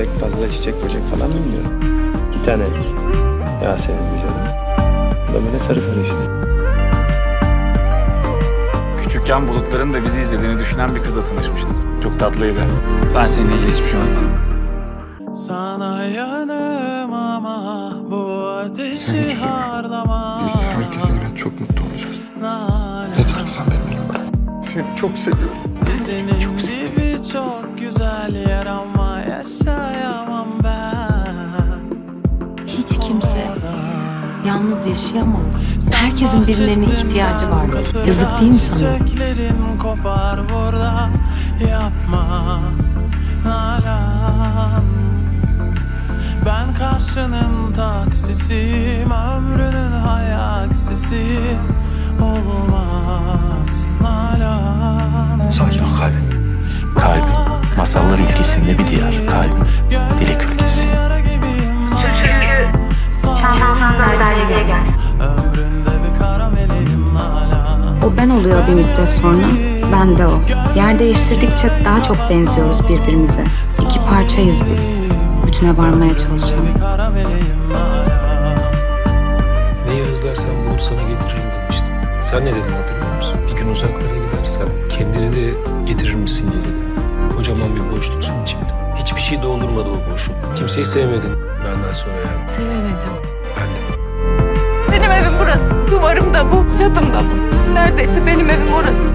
pek fazla çiçek böcek falan bilmiyorum. Bir tane Yasemin biliyorum. Da böyle sarı sarı işte. Küçükken bulutların da bizi izlediğini düşünen bir kızla tanışmıştım. Çok tatlıydı. Ben seninle ilgili hiçbir şey anlamadım. Sana yanım ama bu ateşi şey- harlama. Biz herkes evlen çok mutlu olacağız. Ne dersen benim benim elim bırak. Seni çok seviyorum. Gibi çok güzel yer ama yaşayamam ben. Hiç kimse yalnız yaşayamaz. Herkesin birilerine ihtiyacı var. Yazık değil mi sana? Kopar burada yapma Nalan Ben karşının taksisiyim ömrünün hayaksisi Olmaz Nalan Sakin ol kalbim. Kalbim. Masallar ülkesinde bir diyar. Kalbim. Dilek ülkesi. O ben oluyor bir müddet sonra, ben de o. Yer değiştirdikçe daha çok benziyoruz birbirimize. İki parçayız biz. Bütüne varmaya Nalan Neyi özlersen bulur sana getiririm demiştim. Sen ne dedin hatırlıyor musun? Bir gün uzaklara gidersen kendini de getirir misin geri dedim. Kocaman bir boşluksun içimde. Hiçbir şey doldurmadı o boşluk. Kimseyi sevmedin benden sonra yani. Sevemedim. Ben de. Benim evim burası. Duvarım da bu, çatım da bu. Neredeyse benim evim orası.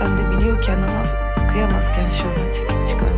Efendi biliyorken ama kıyamazken şuradan çekip çıkar.